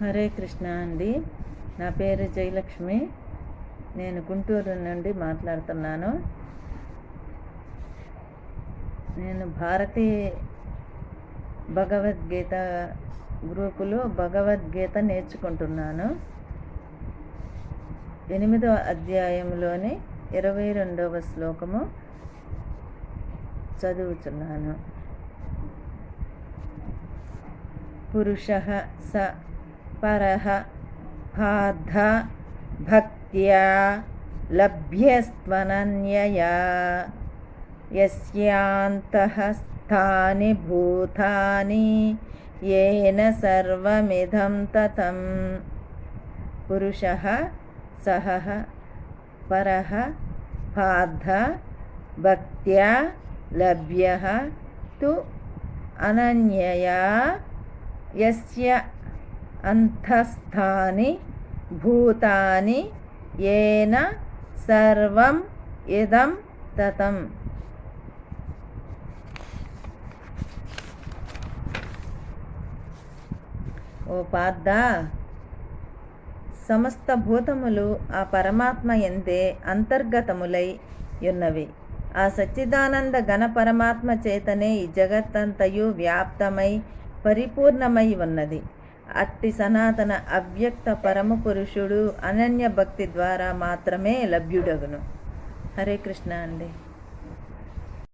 హరే కృష్ణ అండి. నా పేరు జయలక్ష్మి. నేను గుంటూరు నుండి మాట్లాడుతున్నాను. నేను భారతీ భగవద్గీత గ్రూపులో భగవద్గీత నేర్చుకుంటున్నాను. ఎనిమిదవ అధ్యాయంలోని ఇరవై రెండవ శ్లోకము చదువుతున్నాను పురుష స परः बाध भक्त्या लभ्यस्त्वनन्यया। यस्यान्तः स्थानि भूतानि, येन सर्वमिदं ततं पुरुषः सः परः बाध भक्त्या लभ्यः तु अनन्यया। यस्य అంతస్థాని భూతాని ఏన సర్వం ఇదం తతం. ఓ పాద సమస్త భూతములు ఆ పరమాత్మ ఎందే అంతర్గతములై ఉన్నవి. ఆ సచ్చిదానంద ఘన పరమాత్మ చేతనే ఈ జగత్తంతయు వ్యాప్తమై పరిపూర్ణమై ఉన్నది. అట్టి సనాతన అవ్యక్త పరమ పురుషుడు అనన్య భక్తి ద్వారా మాత్రమే లభ్యుడగును. హరే కృష్ణ అండి.